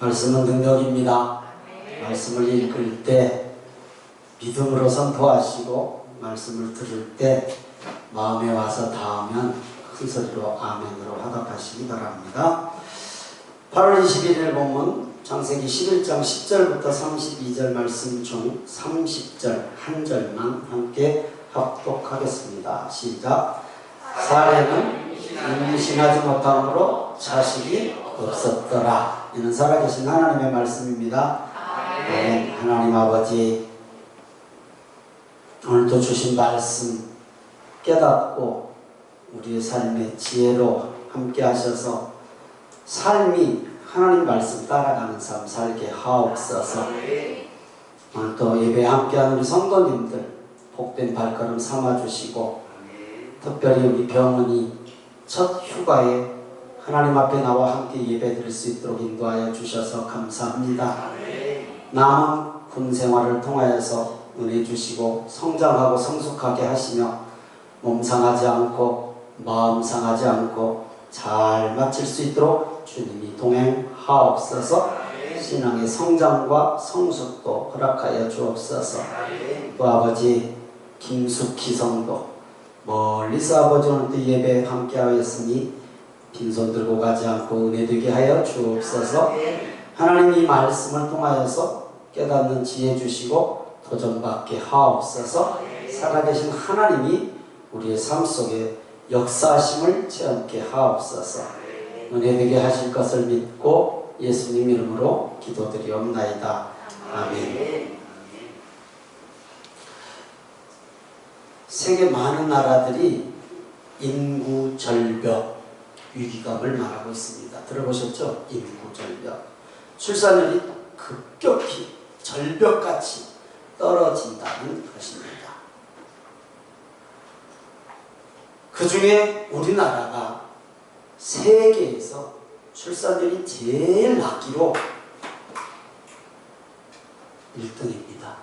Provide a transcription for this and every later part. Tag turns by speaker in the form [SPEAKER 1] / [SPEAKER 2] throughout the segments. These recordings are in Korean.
[SPEAKER 1] 말씀은 능력입니다. 말씀을 읽을 때 믿음으로 선포하시고 말씀을 들을 때 마음에 와서 닿으면 큰 소리로 아멘으로 화답하시기 바랍니다. 8월 21일 본문 창세기 11장 10절부터 32절 말씀 중 30절 한 절만 함께 합독하겠습니다. 시작. 사례는 임신하지 못함으로 자식이 없었더라. 이는 살아계신 하나님의 말씀입니다. 네, 하나님 아버지 오늘도 주신 말씀 깨닫고 우리의 삶의 지혜로 함께 하셔서 삶이 하나님 말씀 따라가는 삶 살게 하옵소서. 오늘 또 예배 함께하는 우리 성도님들 복된 발걸음 삼아주시고 특별히 우리 병원이 첫 휴가에 하나님 앞에 나와 함께 예배 드릴 수 있도록 인도하여 주셔서 감사합니다. 남은 군 생활을 통하여서 은혜 주시고 성장하고 성숙하게 하시며 몸 상하지 않고 마음 상하지 않고 잘 마칠 수 있도록 주님이 동행하옵소서. 신앙의 성장과 성숙도 허락하여 주옵소서. 또 아버지 김숙희 성도 멀리서 아버지 오늘 또 예배 함께하였으니 빈손 들고 가지 않고 은혜 되게 하여 주옵소서. 하나님 이 말씀을 통하여서 깨닫는 지혜 주시고 도전받게 하옵소서. 살아계신 하나님이 우리의 삶 속에 역사하심을 체험케 하옵소서. 은혜 되게 하실 것을 믿고 예수님 이름으로 기도드리옵나이다. 아멘. 세계 많은 나라들이 인구 절벽 위기감을 말하고 있습니다. 들어보셨죠? 인구 절벽. 출산율이 급격히 절벽같이 떨어진다는 것입니다. 그 중에 우리나라가 세계에서 출산율이 제일 낮기로 1등입니다.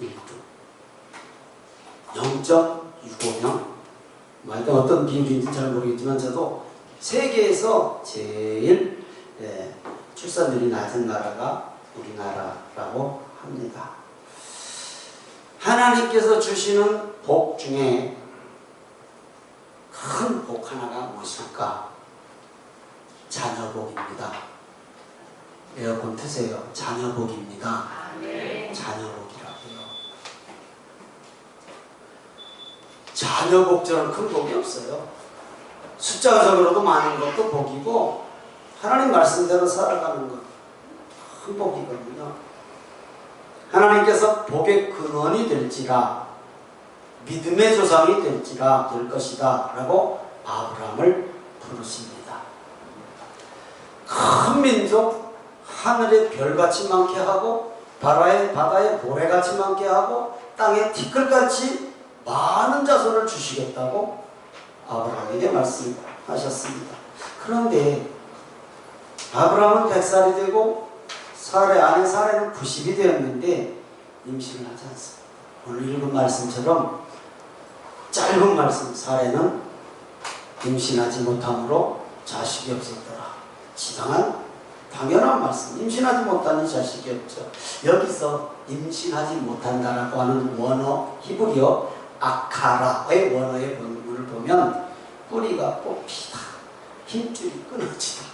[SPEAKER 1] 1등. 0.65명 뭐 하여튼 어떤 비율인지 잘 모르겠지만 저도 세계에서 제일 예, 출산율이 낮은 나라가 우리나라라고 합니다. 하나님께서 주시는 복 중에 큰 복 하나가 무엇일까? 자녀복입니다. 에어컨 트세요. 자녀복입니다. 자녀복이라 자녀 복처럼 큰 복이 없어요. 숫자적으로도 많은 것도 복이고 하나님 말씀대로 살아가는 것큰 복이거든요. 하나님께서 복의 근원이 될지라 믿음의 조상이 될지라 될 것이다 라고 아브라함을 부르십니다. 큰 민족 하늘의 별같이 많게 하고 바다의, 바다의 모래같이 많게 하고 땅의 티끌같이 많은 자손을 주시겠다고 아브라함에게 말씀하셨습니다. 그런데 아브라함은 100살이 되고 사례 아내 사례는 90이 되었는데 임신을 하지 않습니다. 오늘 읽은 말씀처럼 짧은 말씀 사례는 임신하지 못함으로 자식이 없었더라. 지당한 당연한 말씀. 임신하지 못하니 자식이 없죠. 여기서 임신하지 못한다라고 하는 원어 히브리어 아카라의 원어의 본문을 보면 뿌리가 뽑히다. 힘줄이 끊어지다.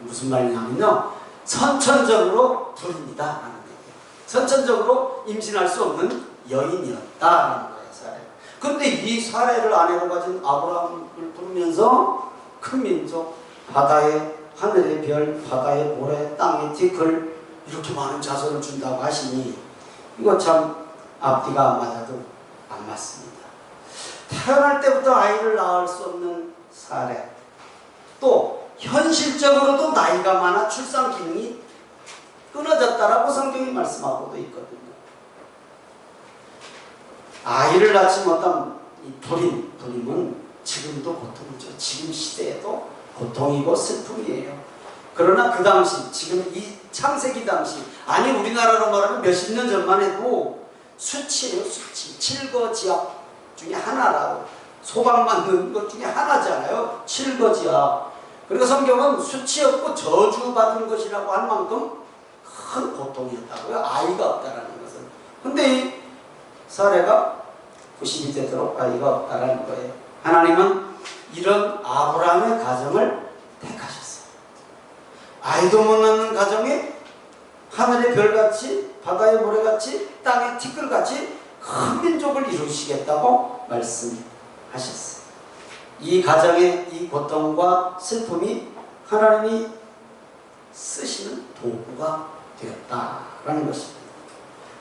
[SPEAKER 1] 무슨 말이냐면요. 선천적으로 불입니다. 라는 얘기예요. 선천적으로 임신할 수 없는 여인이었다라는 거예요. 사례. 근데 이 사례를 아내로 가진 아브라함을 부르면서 큰 민족, 바다의 하늘의 별, 바다의 모래, 땅의 티끌 이렇게 많은 자손을 준다고 하시니 이거 참 앞뒤가 안 맞아도 안 맞습니다. 태어날 때부터 아이를 낳을 수 없는 사례. 또 현실적으로도 나이가 많아 출산 기능이 끊어졌다라고 성경이 말씀하고도 있거든요. 아이를 낳지 못한 이 불임, 불임은 지금도 고통이죠. 지금 시대에도 고통이고 슬픔이에요. 그러나 그 당시, 지금 이 창세기 당시, 아니 우리나라로 말하면 몇십 년 전만 해도 수치예요, 수치. 칠거지약 중에 하나라고. 소방 만드는 것 중에 하나잖아요. 칠거지약. 그리고 성경은 수치 없고 저주받은 것이라고 할 만큼 큰 고통이었다고요. 아이가 없다라는 것은. 근데 이 사례가 90이 되도록 아이가 없다라는 거예요. 하나님은 이런 아브라함의 가정을 택하셨어요. 아이도 못 낳는 가정에 하늘의 별같이 바다의 모래같이 땅의 티끌같이 큰 민족을 이루시겠다고 말씀하셨어요. 이 가정의 이 고통과 슬픔이 하나님이 쓰시는 도구가 되었다라는 것입니다.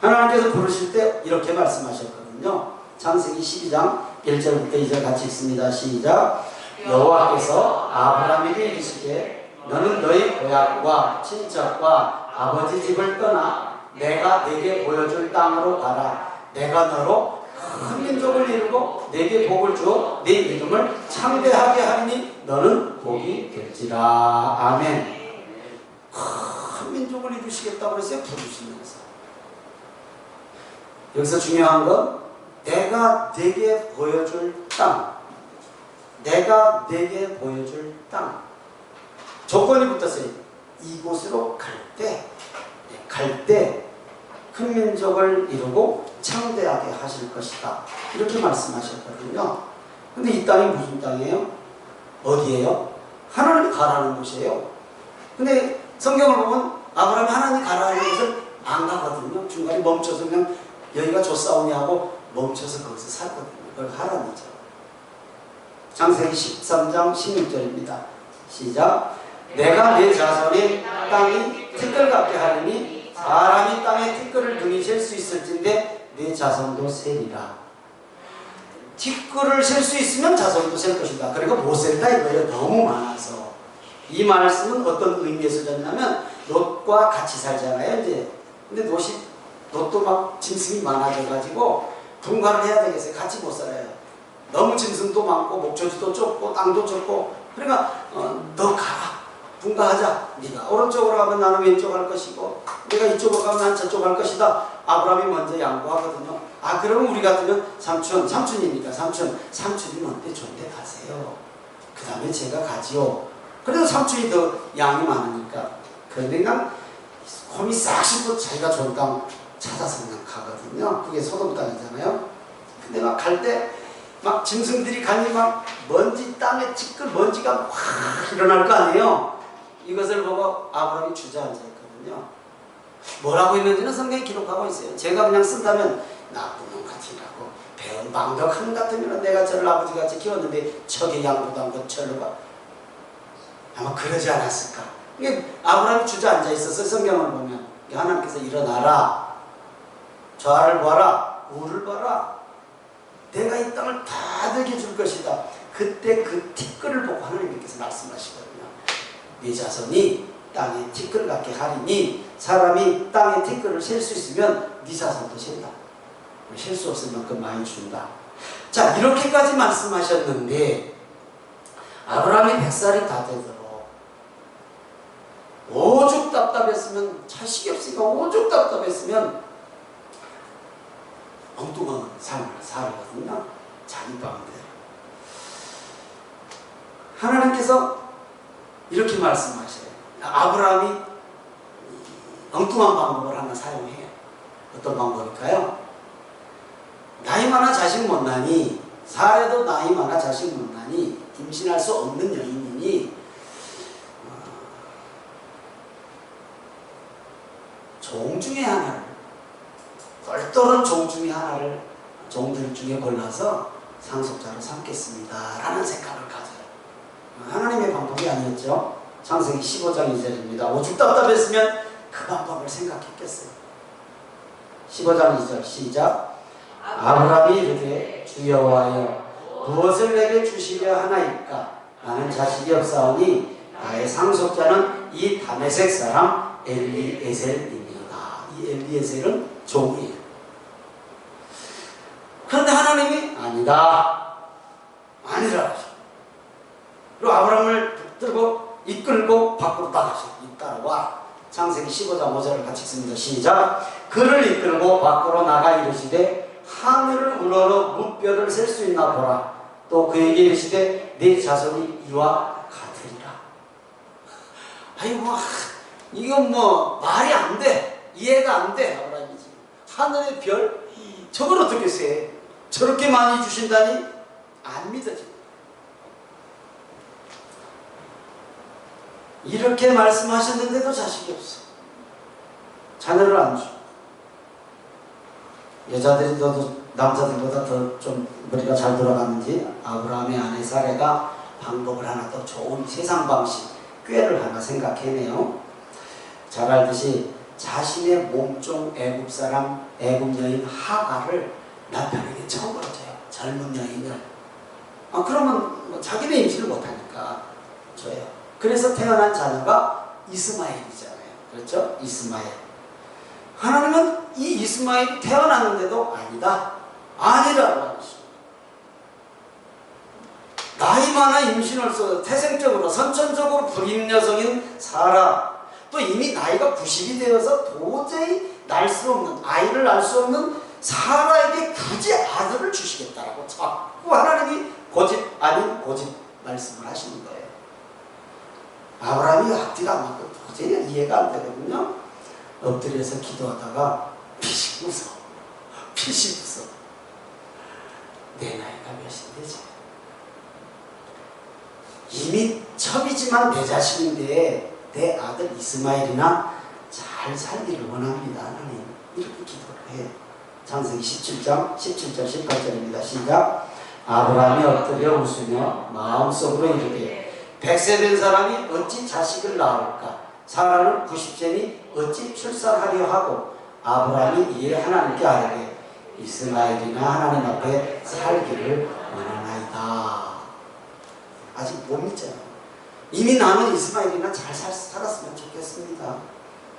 [SPEAKER 1] 하나님께서 부르실 때 이렇게 말씀하셨거든요. 창세기 12장 1절부터 2절 같이 읽습니다. 시작. 여호와께서 아브라함에게 이르시되 너는 너희 고향과 친척과 아버지 집을 떠나 내가 네게 보여줄 땅으로 가라. 내가 너로 큰 민족을 이루고 내게 복을 주어 네 이름을 창대하게 하리니 너는 복이 될지라. 아멘. 큰 민족을 이루시겠다고 그랬어요. 부르시면서. 여기서 중요한 건 내가 네게 보여줄 땅. 내가 네게 보여줄 땅. 조건이 붙었어요. 이곳으로 갈 때, 갈 때 큰 민족을 이루고 창대하게 하실 것이다. 이렇게 말씀하셨거든요. 근데 이 땅이 무슨 땅이에요? 어디예요? 하나님이 가라는 곳이에요. 근데 성경을 보면 아브라함이 하나님이 가라는 곳을 안 가거든요. 중간에 멈춰서 그냥 여기가 좋사오니 하고 멈춰서 거기서 살거든요. 그걸 하라는 거죠. 창세기 13장 16절입니다. 시작. 내가 내 자손의 땅이 티끌 같게 하리니 사람이 땅에 티끌을 등이 셀 수 있을진데 내 자손도 세리라. 티끌을 셀 수 있으면 자손도 셀 것이다. 그리고 못 셀다 이거예요. 너무 많아서. 이 말씀은 어떤 의미에서 졌냐면 롯과 같이 살잖아요. 이제 근데 롯이 롯도 막 짐승이 많아져가지고 분가를 해야 되겠어요. 같이 못 살아요. 너무 짐승도 많고 목초지도 좁고 땅도 좁고 그러니까 어, 너 가라. 분가하자. 네가 오른쪽으로 가면 나는 왼쪽 할 것이고 내가 이쪽으로 가면 난 저쪽 할 것이다. 아브라함이 먼저 양보하거든요. 아 그러면 우리 같으면 삼촌, 삼촌이니까 삼촌, 삼촌이 먼저 좋은데 가세요. 그 다음에 제가 가지요. 그래도 삼촌이 더 양이 많으니까 그냥 홈이 싹 씻고 자기가 좋은 땅 찾아서 그냥 가거든요. 그게 소돔 땅이잖아요. 근데 막 갈 때 막 짐승들이 가니 막 먼지 땅에 찌끌 먼지가 확 일어날 거 아니에요. 이것을 보고 아브라함이 주저앉아 있거든요. 뭐라고 있는지는 성경에 기록하고 있어요. 제가 그냥 쓴다면 나쁜 놈 같으라고 배운 방덕한 같으면 내가 저를 아버지같이 키웠는데 척의 양보단 것 저를 봐. 아마 그러지 않았을까. 이게 아브라함이 주저앉아 있어서 성경을 보면 하나님께서 일어나라. 좌를 봐라. 우를 봐라. 내가 이 땅을 다 들게 줄 것이다. 그때 그 티끌을 보고 하나님께서 말씀하시거든요. 네 자손이 땅에 티끌 같게 하리니 사람이 땅에 티끌을 셀 수 있으면 네 자손도 셀다. 셀 수 없을 만큼 많이 준다. 자 이렇게까지 말씀하셨는데 아브라함이 백살이 다 되도록 오죽 답답했으면 자식이 없으니까 오죽 답답했으면 엉뚱한 삶을 살거든요. 자기 마음대로. 하나님께서 이렇게 말씀하셔요. 아브라함이 엉뚱한 방법을 하나 사용해요. 어떤 방법일까요? 나이 많아 자식 못 나니 사례도 나이 많아 자식 못 나니 임신할 수 없는 여인이니 어, 종 중에 하나를 똘똘한 종 중에 하나를 종들 중에 골라서 상속자로 삼겠습니다. 라는 생각을 가져요. 하나님의 방법이 아니었죠. 창세기 15장 2절입니다. 오죽 답답했으면 그 방법을 생각했겠어요. 15장 2절 시작. 아브라함이 이르되 주 여호와여 무엇을 내게 주시려 하나이까 나는 자식이 없사오니 나의 상속자는 이 다메섹 사람 엘리에셀입니다. 이 엘리에셀은 종이에요. 그런데 하나님이 아니다. 아니라 그리고 아브라함을 붙들고 이끌고 밖으로 나가셔. 따라와. 창세기 15장 5절을 같이 읽습니다. 시작. 그를 이끌고 밖으로 나가 이르시되 하늘을 우러러 무뼈를 셀 수 있나 보라. 또 그에게 이르시되 네 자손이 이와 같으리라. 아이고, 아, 이건 뭐 말이 안 돼. 이해가 안 돼. 아브라함이 지금. 하늘의 별? 저걸 어떻게 세? 저렇게 많이 주신다니? 안 믿어져. 이렇게 말씀하셨는데도 자식이 없어. 자녀를 안 줘. 여자들이 더 남자들보다 더 좀 머리가 잘 돌아가는지 아브라함의 아내 사례가 방법을 하나 더 좋은 세상 방식 꾀를 하나 생각해내요. 잘 알듯이 자신의 몸종 애굽 사람 애굽 여인 하가를 남편에게 처음 걸어줘요. 젊은 여인을. 아 그러면 뭐 자기는 임신을 못하니까 줘요. 그래서 태어난 자녀가 이스마엘이잖아요. 그렇죠? 이스마엘. 하나님은 이 이스마엘이 태어났는데도 아니다. 아니라고 하셨습니다. 나이 많아 임신을 써 태생적으로 선천적으로 불임 여성인 사라 또 이미 나이가 90이 되어서 도저히 날 수 없는 아이를 낳을 수 없는 사라에게 굳이 아들을 주시겠다라고 자꾸 하나님이 고집 아닌 고집 말씀을 하시는 거예요. 아브라함이 앞뒤가 안 맞고 도저히 이해가 안 되거든요. 엎드려서 기도하다가 피식 웃어. 피식 웃어. 내 나이가 몇인데 지금. 이미 첩이지만 내 자식인데 내 아들 이스마엘이나 잘 살기를 원합니다. 하나님 이렇게 기도를 해. 창세기 17장 17절 18절입니다. 시작. 아브라함이 엎드려 웃으며 마음속으로 이르되 백세 된 사람이 어찌 자식을 낳을까? 사라는 90세니 어찌 출산하려 하고 아브라함이 이에 하나님께 아뢰되 이스마엘이나 하나님 앞에 살기를 원하나이다. 아직 못 믿잖아. 이미 나는 이스마엘이나 잘 살, 살았으면 좋겠습니다.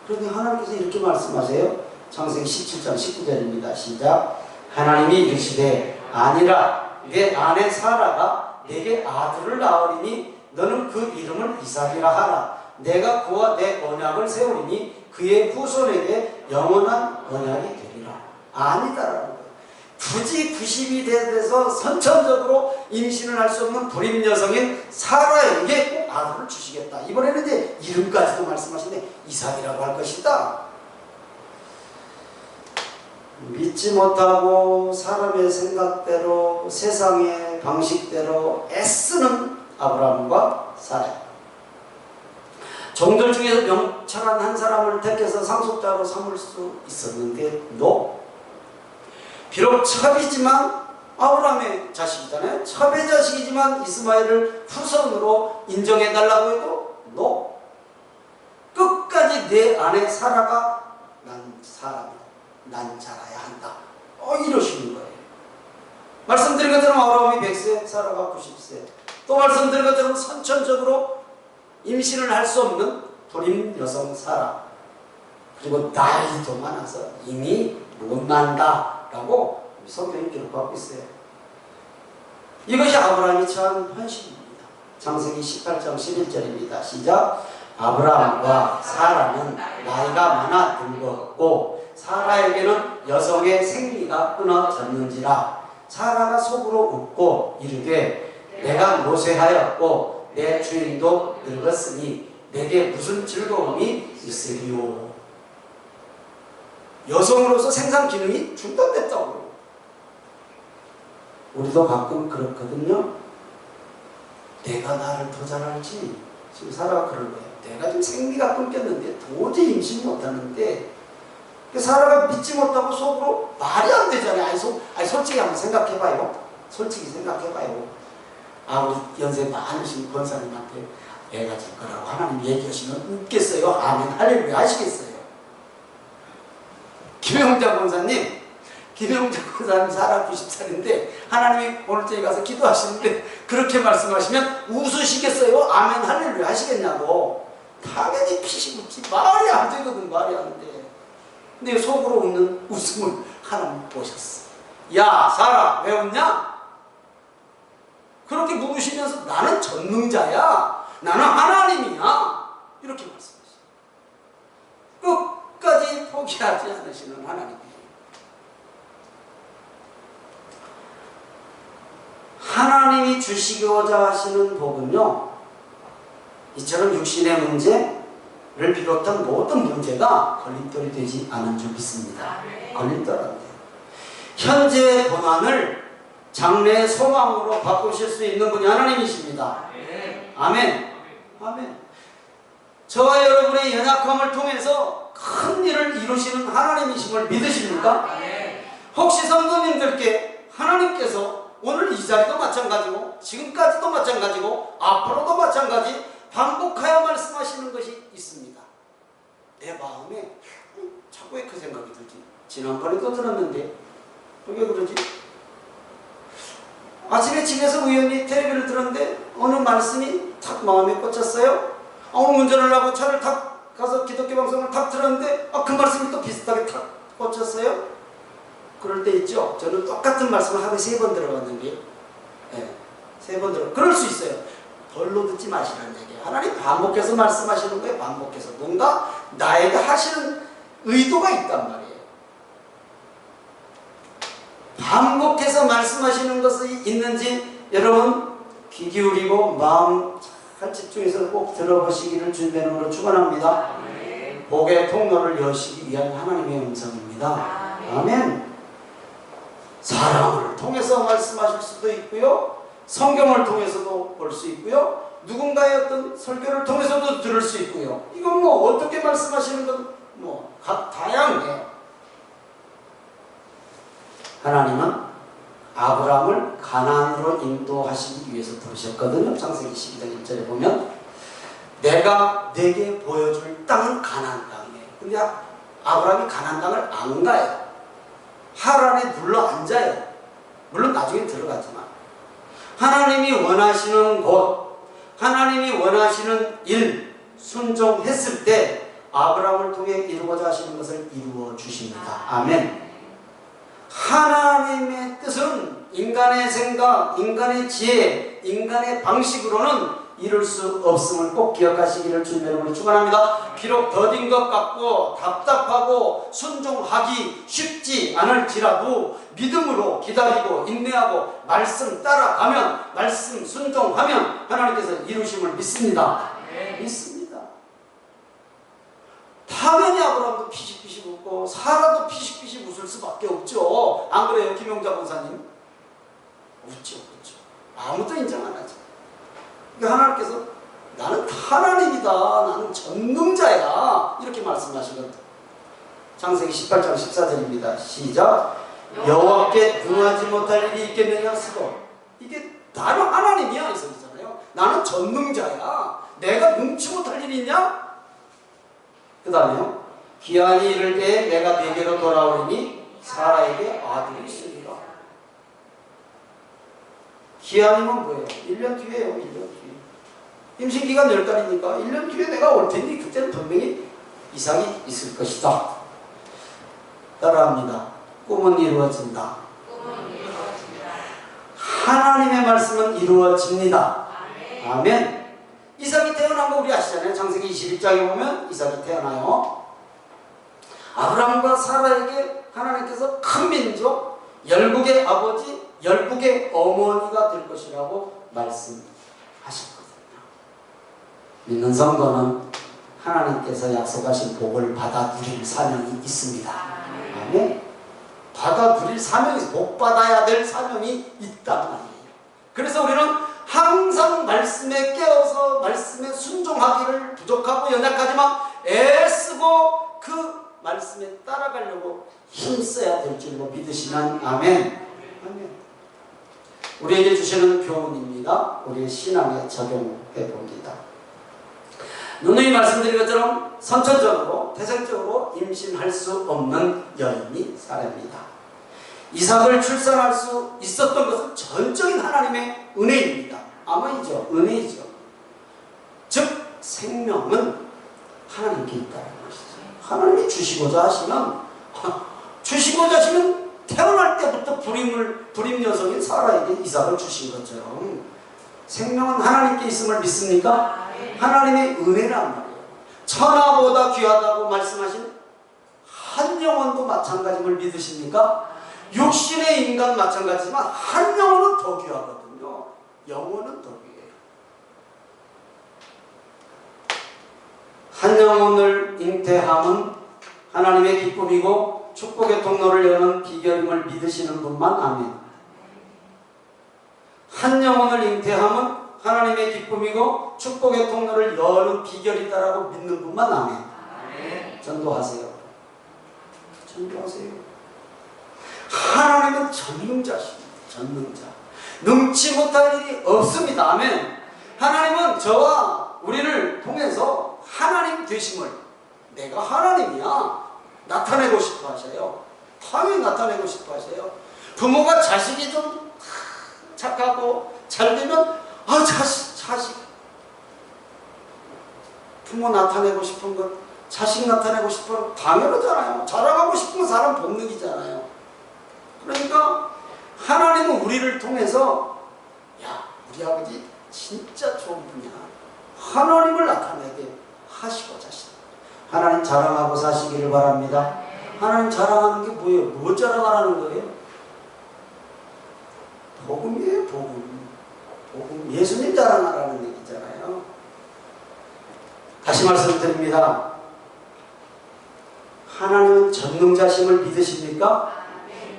[SPEAKER 1] 그런데 하나님께서 이렇게 말씀하세요. 창세기 17장 19절입니다. 시작. 하나님이 이르시되 아니라 내 아내 사라가 내게 아들을 낳으리니 너는 그 이름을 이삭이라 하라. 내가 그와 내 언약을 세우리니 그의 후손에게 영원한 언약이 되리라. 아니다라는 거예요. 굳이 90이 돼서 선천적으로 임신을 할 수 없는 불임 여성인 사라에게 꼭 아들을 주시겠다. 이번에는 이제 이름까지도 말씀하시는데 이삭이라고 할 것이다. 믿지 못하고 사람의 생각대로 세상의 방식대로 애쓰는 아브라함과 사라. 종들 중에서 명철한 한 사람을 택해서 상속자로 삼을 수 있었는데 노. 비록 첩이지만 아브라함의 자식이잖아요. 첩의 자식이지만 이스마엘을 후손으로 인정해달라고 해도 노. 끝까지 내 아내 사라가 난 사람이다. 난 자라야 한다. 어, 이러시는 거예요. 말씀드린 것처럼 아브라함이 100세, 사라가 90세. 또 말씀드린 것처럼 선천적으로 임신을 할 수 없는 불임 여성 사라. 그리고 나이도 많아서 이미 못 난다라고 성경이 기록하고 있어요. 이것이 아브라함이 처한 현실입니다. 창세기 18장 11절입니다. 시작. 아브라함과 사라는 나이가 많아 늙었고 사라에게는 여성의 생리가 끊어졌는지라 사라가 속으로 웃고 이르되 내가 모세하였고 내 주인도 늙었으니 내게 무슨 즐거움이 있으리요 여성으로서 생산 기능이 중단됐다고 우리도 가끔 그렇거든요 내가 나를 더 잘할지 지금 사라가 그런 거예요 내가 지금 생리가 끊겼는데 도저히 임신 못하는데 사라가 믿지 못하고 속으로 말이 안 되잖아요. 아니, 소, 아니 솔직히 한번 생각해봐요. 솔직히 생각해봐요. 아 우리 연세 많으신 권사님한테 애가 질 거라고 하나님 얘기하시면 웃겠어요. 아멘 할렐루야 하시겠어요. 김영자 권사님 김영자 권사님 사라 90살인데 하나님이 오늘 저희 가서 기도하시는데 그렇게 말씀하시면 웃으시겠어요? 아멘 할렐루야 하시겠냐고 당연히 피시 묻지 말이 안 되거든 말이 안 돼. 근데 속으로 웃는 웃음을 하나님 보셨어. 야, 사라, 왜 웃냐? 그렇게 물으시면서 나는 전능자야. 나는 하나님이야. 이렇게 말씀하셨어요. 끝까지 포기하지 않으시는 하나님. 하나님이 주시고자 하시는 복은요, 이처럼 육신의 문제, 비롯한 모든 문제가 걸림돌이 되지 않은 줄 믿습니다. 걸림돌 안 돼요. 현재의 고난을 장래의 소망으로 바꾸실 수 있는 분이 하나님이십니다. 아멘. 아멘. 저와 여러분의 연약함을 통해서 큰 일을 이루시는 하나님이심을 믿으십니까? 혹시 성도님들께 하나님께서 오늘 이 자리도 마찬가지고 지금까지도 마찬가지고 앞으로도 마찬가지 반복하여 말씀하시는 것이 있습니다. 내 마음에 자꾸 왜그 생각이 들지? 지난번에도 들었는데 왜 그러지? 아침에 집에서 우연히 텔레비를 들었는데 어느 말씀이 탁 마음에 꽂혔어요. 아, 오늘 운전을 하고 차를 탁 가서 기독교 방송을 탁 들었는데 아, 그 말씀이 또 비슷하게 탁 꽂혔어요. 그럴 때 있죠. 저는 똑같은 말씀을 하루에 세 번 들어봤는데 예, 세번 들어. 그럴 수 있어요. 별로 듣지 마시라는 얘기예요. 하나님 반복해서 말씀하시는 거예요. 반복해서 뭔가 나에게 하시는 의도가 있단 말이에요. 반복해서 말씀하시는 것이 있는지 여러분 귀 기울이고 마음 잘 집중해서 꼭 들어보시기를 주님으로 축원합니다. 복의 통로를 여시기 위한 하나님의 음성입니다. 아멘. 사랑을 통해서 말씀하실 수도 있고요. 성경을 통해서도 볼 수 있고요. 누군가의 어떤 설교를 통해서도 들을 수 있고요. 이건 뭐 어떻게 말씀하시는 건 뭐 다양해요. 하나님은 아브라함을 가나안으로 인도하시기 위해서 부르셨거든요. 창세기 12장 1절에 보면 내가 내게 보여줄 땅은 가나안 땅이에요. 근데 아브라함이 가나안 땅을 안 가요. 하란에 눌러 앉아요. 물론 나중에 들어가지만 하나님이 원하시는 곳, 하나님이 원하시는 일 순종했을 때 아브라함을 통해 이루고자 하시는 것을 이루어 주십니다. 아멘. 하나님의 뜻은 인간의 생각, 인간의 지혜, 인간의 방식으로는 이룰 수 없음을 꼭 기억하시기를 주님 여러분 축원합니다. 비록 더딘 것 같고 답답하고 순종하기 쉽지 않을지라도 믿음으로 기다리고 인내하고 말씀 따라가면 말씀 순종하면 하나님께서 이루심을 믿습니다. 믿습니다. 당연히 아브라함도 피식피식 웃고 사라도 피식피식 웃을 수밖에 없죠. 안 그래요, 김용자 권사님? 웃죠, 웃죠. 아무도 인정 안 하죠. 그러니까 하나님께서 나는 하나님이다. 나는 전능자야. 이렇게 말씀하시거든. 창세기 18장 14절입니다. 시작. 여호와께 능하지 못할 일이 있겠느냐 쓰고 이게 나는 하나님이야 이 소리잖아요. 나는 전능자야. 내가 능치 못할 일이 있냐? 그 다음에요. 기한이 이를 때에 내가 내게로 돌아오리니 사라에게 아들이 있으리라. 기한이면 뭐예요? 1년 뒤에요. 1년 뒤에. 임신기간 10달이니까 1년 뒤에 내가 올 테니 그때는 분명히 이상이 있을 것이다. 따라합니다. 꿈은 이루어진다. 하나님의 말씀은 이루어집니다. 아멘. 이삭이 태어난 거 우리 아시잖아요. 창세기 21장에 보면 이삭이 태어나요. 아브라함과 사라에게 하나님께서 큰 민족, 열국의 아버지, 열국의 어머니가 될 것이라고 말씀하셨거든요. 믿는 성도는 하나님께서 약속하신 복을 받아 누릴 사명이 있습니다. 아멘. 받아 누릴 사명이 복 받아야 될 사명이 있단 말이에요. 그래서 우리는 항상 말씀에 깨어서 말씀에 순종하기를 부족하고 연약하지만 애쓰고 그 말씀에 따라가려고 힘써야 될 줄로 믿으시면 아멘. 아멘. 우리에게 주시는 교훈입니다. 우리의 신앙에 적용해 봅니다. 누누이 말씀드린 것처럼 선천적으로 태생적으로 임신할 수 없는 여인이 사례입니다. 이삭을 출산할 수 있었던 것은 전적인 하나님의 은혜입니다. 아마이죠. 은혜이죠. 즉 생명은 하나님께 있다는 것이죠. 하나님이 주시고자 하시면 주시고자 하시면 태어날 때부터 불임을 불임 여성인 사라에게 이삭을 주신 것처럼 생명은 하나님께 있음을 믿습니까? 하나님의 은혜란 말이에요. 천하보다 귀하다고 말씀하신 한 영혼도 마찬가지를 믿으십니까? 육신의 인간 마찬가지지만 한 영혼은 더 귀하거든요. 영혼은 더 귀해요. 한 영혼을 잉태함은 하나님의 기쁨이고 축복의 통로를 여는 비결임을 믿으시는 분만 아멘. 한 영혼을 잉태함은 하나님의 기쁨이고 축복의 통로를 여는 비결이다라고 믿는 분만 아멘. 전도하세요. 전도하세요. 하나님은 전능자십니다. 전능자. 능치 못할 일이 없습니다. 아멘. 하나님은 저와 우리를 통해서 하나님 되심을 내가 하나님이야 나타내고 싶어 하셔요. 당연히 나타내고 싶어 하셔요. 부모가 자식이 좀 착하고 잘 되면 아 자식 자식 부모 나타내고 싶은 것 자식 나타내고 싶은 것 당연하잖아요. 자랑하고 싶은 건 사람 본능이잖아요. 그러니까 하나님은 우리를 통해서 야 우리 아버지 진짜 좋은 분이야. 하나님을 나타내게 하시고자 하시다. 하나님 자랑하고 사시기를 바랍니다. 하나님 자랑하는 게 뭐예요? 뭐 자랑하라는 거예요? 복음이에요, 복음. 복음. 예수님 자랑하라는 얘기잖아요. 다시 말씀드립니다. 하나님은 전능자심을 믿으십니까?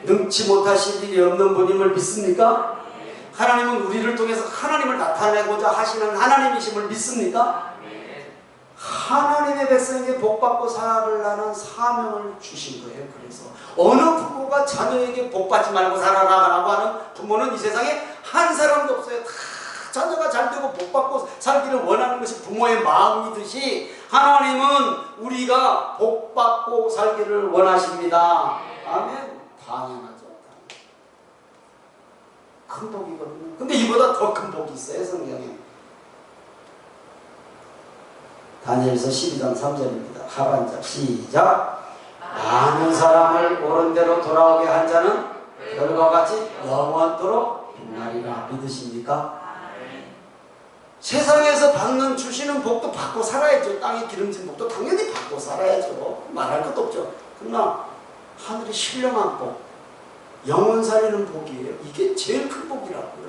[SPEAKER 1] 능치 못하실 일이 없는 분임을 믿습니까? 하나님은 우리를 통해서 하나님을 나타내고자 하시는 하나님이심을 믿습니까? 하나님의 백성에게 복받고 살아가는 사명을 주신 거예요. 그래서 어느 부모가 자녀에게 복받지 말고 살아라라고 하는 부모는 이 세상에 한 사람도 없어요. 다 자녀가 잘 되고 복받고 살기를 원하는 것이 부모의 마음이듯이 하나님은 우리가 복받고 살기를 원하십니다. 아멘. 당연하죠. 큰 복이거든요. 근데 이보다 더 큰 복이 있어요, 성경에. 다니엘서 12장 3절입니다. 하반절 시작. 많은 사람을 옳은 대로 돌아오게 한 자는 별과 같이 영원토록 빛나리라 믿으십니까? 세상에서 받는 주시는 복도 받고 살아야죠. 땅에 기름진 복도 당연히 받고 살아야죠. 말할 것도 없죠. 그러나 하늘의 신령한 복, 영원 살리는 복이에요. 이게 제일 큰 복이라고요.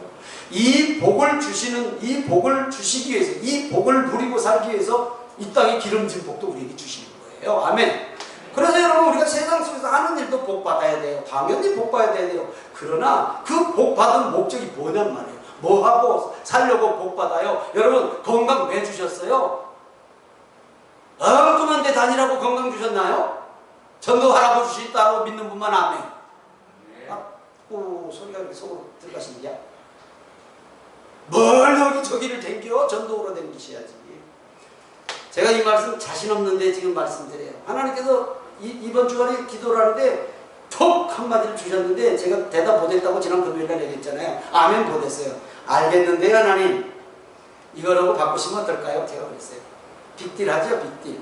[SPEAKER 1] 이 복을 주시는 이 복을 주시기 위해서 이 복을 누리고 살기 위해서 이 땅에 기름진 복도 우리에게 주시는 거예요. 아멘. 그래서 여러분 우리가 세상 속에서 하는 일도 복 받아야 돼요. 당연히 복 받아야 돼요. 그러나 그 복 받은 목적이 뭐냔 말이에요. 뭐 하고 살려고 복 받아요. 여러분 건강 왜 주셨어요? 엉뚱한 데 다니라고 건강 주셨나요? 전도하라고 주셨다고 믿는 분만 아멘. 아, 오 소리가 이렇게 속으로 들어가시는 게야? 뭘 여기 저기를 댕겨 전도로 댕기셔야지. 제가 이 말씀 자신 없는데 지금 말씀드려요. 하나님께서 이, 이번 주간에 기도를 하는데 톡 한마디를 주셨는데 제가 대답 못했다고 지난 금요일날 얘기했잖아요. 아멘 못했어요. 알겠는데요 하나님. 이거라고 바꾸시면 어떨까요? 제가 그랬어요. 빅딜 하죠 빅딜.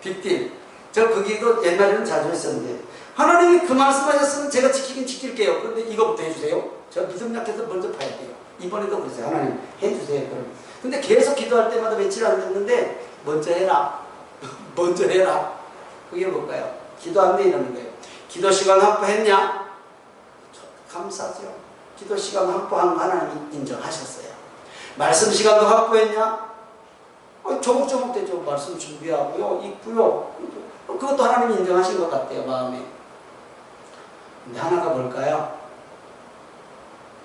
[SPEAKER 1] 빅딜. 저 거기도 옛날에는 자주 했었는데 하나님이 그 말씀하셨으면 제가 지키긴 지킬게요. 그런데 이거부터 해주세요. 저 믿음 약해서 먼저 봐야 돼요. 이번에도 그랬어요. 하나님 해주세요. 그럼. 근데 계속 기도할 때마다 며칠 안 됐는데 먼저 해라. 먼저 해라. 그게 뭘까요? 기도하는데 이러는 거예요. 기도 시간 확보했냐? 감사죠. 기도 시간 확보한 거 하나님 인정하셨어요. 말씀 시간도 확보했냐? 어, 조목조목 되죠. 말씀 준비하고요. 있고요. 그것도 하나님 인정하신 것 같아요. 마음에. 근데 하나가 뭘까요?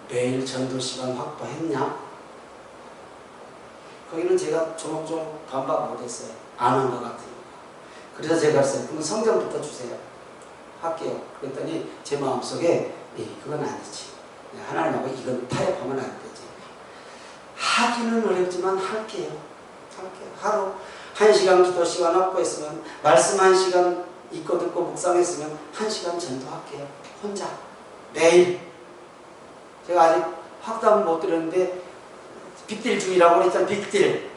[SPEAKER 1] 매일 전도 시간 확보했냐? 거기는 제가 조목조목 반박 못했어요. 안 한 것 같아요. 그래서 제가 했어요. 그럼 성경부터 주세요. 할게요. 그랬더니 제 마음속에 예, 그건 아니지. 하나님하고 이건 타협하면 안 되지. 하기는 어렵지만 할게요. 할게요. 하루 한 시간 기도 시간 확보했으면 말씀 한 시간 읽고 듣고 묵상했으면 한 시간 전도할게요. 혼자 매일 제가 아직 확답은 못 드렸는데 빅딜 중이라고 그랬잖아요. 빅딜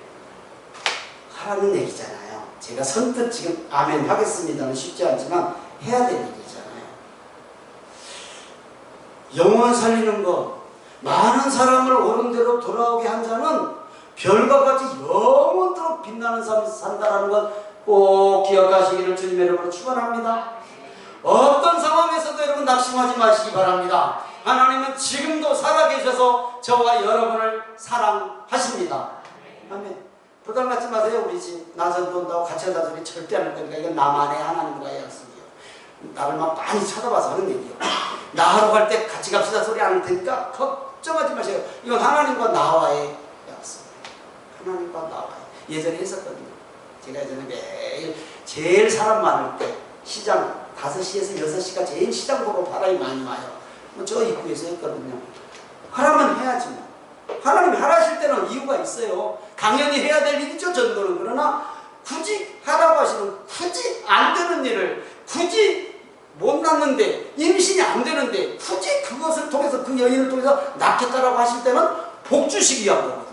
[SPEAKER 1] 하라는 얘기잖아요. 제가 선뜻 지금 아멘 하겠습니다는 쉽지 않지만 해야 될 일이잖아요. 영원 살리는 것, 많은 사람을 옳은 대로 돌아오게 한 자는 별과 같이 영원토록 빛나는 삶을 산다라는 것 꼭 기억하시기를 주님의 이름으로 축원합니다. 어떤 상황에서도 여러분 낙심하지 마시기 바랍니다. 하나님은 지금도 살아계셔서 저와 여러분을 사랑하십니다. 아멘. 부담 갖지 마세요. 우리 집 나전도 온다고 같이 한다 소리 절대 안 할 거니까 이건 나만의 하나님과의 약속이에요. 나를 막 많이 쳐다봐서 하는 얘기예요. 나하러 갈 때 같이 갑시다 소리 안 할 테니까 걱정하지 마세요. 이건 하나님과 나와의. 하나님과 나와의. 예전에 했었거든요. 제가 예전에 매일 제일 사람 많을 때 시장 5시에서 6시가 제일 시장 보러 바람이 많이 와요. 뭐저 입구에서 했거든요. 하라면 해야지 뭐. 하나님이 하라실 때는 이유가 있어요. 당연히 해야 될 일이죠, 전도는. 그러나 굳이 하라고 하시는 굳이 안 되는 일을 굳이 못 낳는데 임신이 안 되는데 굳이 그것을 통해서 그 여인을 통해서 낳겠다라고 하실 때는 복 주시기 위한 거거든요.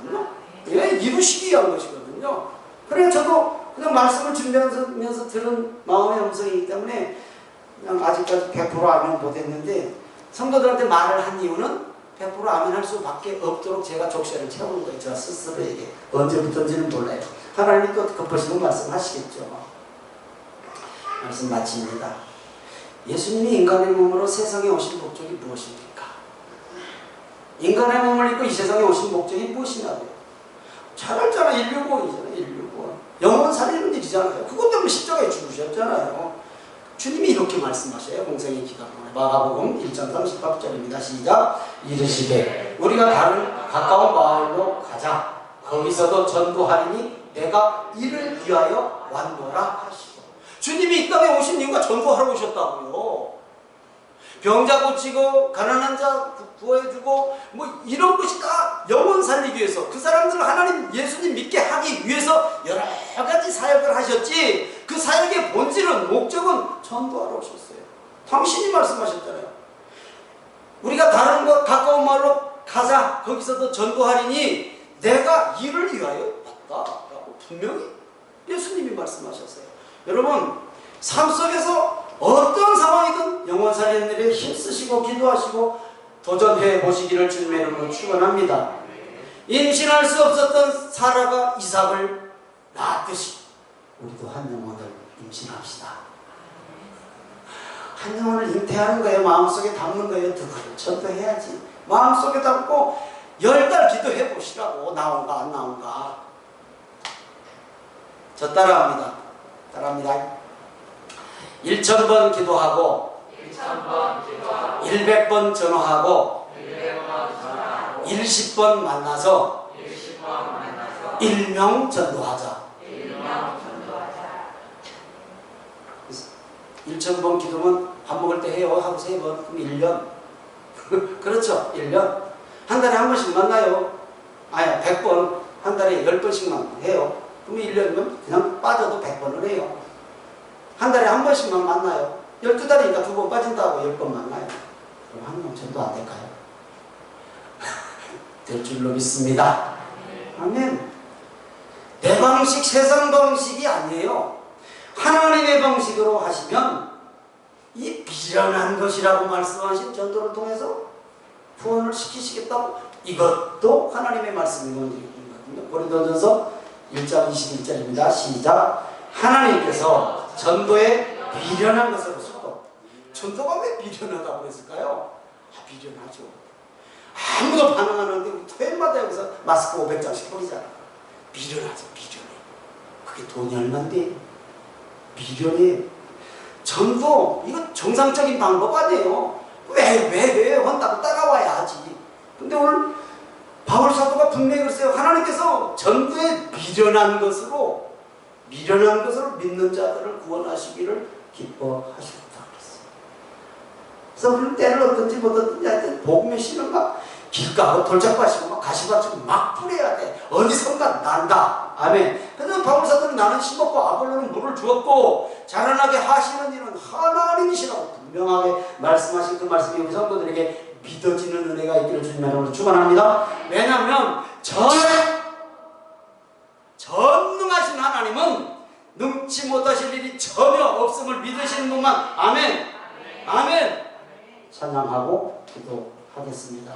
[SPEAKER 1] 예, 이루시기 위한 것이거든요. 그래 저도 그냥 말씀을 준비하면서 들은 마음의 음성이기 때문에 그냥 아직까지 100% 아멘 못했는데 성도들한테 말을 한 이유는 100% 아멘 할 수밖에 없도록 제가 족쇄를 채우는 거예요. 저 스스로에게 언제부터인지는 몰라요. 하나님이 또 급하시는 말씀하시겠죠. 말씀 마칩니다. 예수님이 인간의 몸으로 세상에 오신 목적이 무엇입니까? 인간의 몸을 입고 이 세상에 오신 목적이 무엇이냐고요? 잘 알잖아. 165이잖아. 165. 영원 살리는 일이잖아요. 그것 때문에 십자가에 죽으셨잖아요. 주님이 이렇게 말씀하셔요. 공생의 기도로. 마가복음 1장 38절입니다. 시작. 이르시되 우리가 다른 가까운 마을로 가자. 거기서도 전도하리니 내가 이를 위하여 왔노라 하시고. 주님이 이 땅에 오신 이유가 전도하러 오셨다고요. 병자 고치고 가난한 자 구해주고 뭐 이런 것이 다 영혼 살리기 위해서 그 사람들을 하나님 예수님 믿게 하기 위해서 여러 가지 사역을 하셨지 그 사역의 본질은 목적은 전도하러 오셨어요. 당신이 말씀하셨잖아요. 우리가 다른 것 가까운 마을로 가자 거기서도 전도하리니 내가 이를 위하여 왔다 라고 분명히 예수님이 말씀하셨어요. 여러분 삶 속에서 어떤 상황이든 영원 살리는 일에 힘쓰시고 기도하시고 도전해 보시기를 주님의 이름으로 축원합니다. 임신할 수 없었던 사라가 이삭을 낳았듯이 우리도 한 영혼을 임신합시다. 한 영혼을 잉태하는 거예요. 마음속에 담는 거예요. 그거를 전도해야지. 마음속에 담고 열 달 기도해 보시라고 나온가 안 나온가. 저 따라합니다. 따라합니다. 1,000번 기도하고 100번 전화하고 10번 만나서 일명 전도하자. 1,000번 기도면 밥 먹을 때 해요. 하고 세 번. 그럼 1년. 그렇죠. 1년. 한 달에 한 번씩 만나요. 아야, 100번. 한 달에 10번씩만 해요. 그럼 1년이면 그냥 빠져도 100번을 해요. 한 달에 한 번씩만 만나요. 12달이니까 두 번 빠진다고 10번 만나요. 그럼 한 명 전도 안 될까요? 될 줄로 믿습니다. 아멘. 내 방식, 세상 방식이 아니에요. 하나님의 방식으로 하시면 이 미련한 것이라고 말씀하신 전도를 통해서 구원을 시키시겠다고 이것도 하나님의 말씀이거든요. 고린도전서 1장 21절입니다. 시작. 하나님께서 전도에 미련한 것으로 속도. 전도가 왜 미련하다고 했을까요? 아, 미련하죠. 아무도 반응 안 하는데 토요일마다 여기서 마스크 500장씩 뿌리잖아. 미련하죠, 미련해. 그게 돈이 얼만데? 미련해. 전도, 이거 정상적인 방법 아니에요. 왜, 왜, 왜 한다고 따라와야지. 근데 오늘 바울 사도가 분명히 그랬어요. 하나님께서 전도에 미련한 것으로 미련한 것으로 믿는 자들을 구원하시기를 기뻐하셨다 그랬어요. 그래서 우리는 때를 어떤지 못 어떤지 하여튼 복음의 씨는 막 길가고 돌짝밭이고 막 가시밭이고 막 뿌려야 돼. 어디선가 난다. 아멘. 그래서 바울 사도는 나는 심었고 아볼로는 물을 주었고 자라나게 하시는 일은 하나님이시라고 분명하게 말씀하신 그 말씀이 우리 성도들에게 믿어지는 은혜가 있기를 주님 이름으로 축원합니다. 왜냐하면 전 전능하신 하나님은 능치 못하실 일이 전혀 없음을 믿으시는 분만 아멘 아멘 찬양하고 기도하겠습니다.